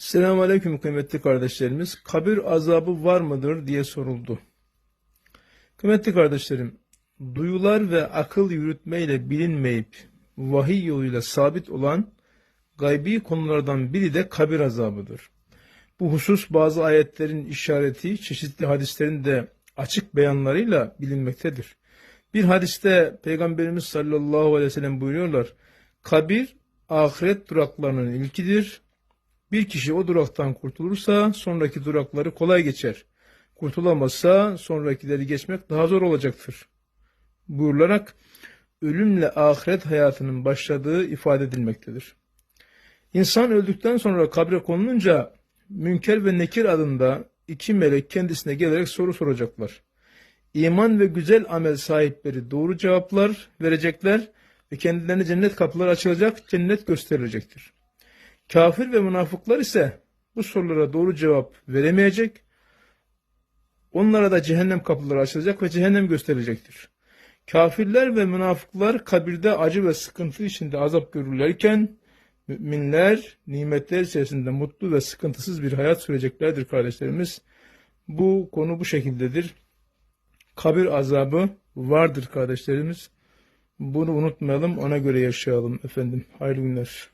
Selamun Aleyküm kıymetli kardeşlerimiz. Kabir azabı var mıdır diye soruldu. Kıymetli kardeşlerim, duyular ve akıl yürütmeyle bilinmeyip vahiy yoluyla sabit olan gaybi konulardan biri de kabir azabıdır. Bu husus bazı ayetlerin işareti, çeşitli hadislerin de açık beyanlarıyla bilinmektedir. Bir hadiste Peygamberimiz sallallahu aleyhi ve sellem buyuruyorlar, kabir ahiret duraklarının ilkidir, bir kişi o duraktan kurtulursa sonraki durakları kolay geçer. Kurtulamazsa sonrakileri geçmek daha zor olacaktır. Buyurularak ölümle ahiret hayatının başladığı ifade edilmektedir. İnsan öldükten sonra kabre konulunca Münker ve Nekir adında iki melek kendisine gelerek soru soracaklar. İman ve güzel amel sahipleri doğru cevaplar verecekler ve kendilerine cennet kapıları açılacak, cennet gösterilecektir. Kafir ve münafıklar ise bu sorulara doğru cevap veremeyecek. Onlara da cehennem kapıları açılacak ve cehennem gösterilecektir. Kafirler ve münafıklar kabirde acı ve sıkıntı içinde azap görürlerken müminler nimetler içerisinde mutlu ve sıkıntısız bir hayat süreceklerdir kardeşlerimiz. Bu konu bu şekildedir. Kabir azabı vardır kardeşlerimiz. Bunu unutmayalım, ona göre yaşayalım efendim. Hayırlı günler.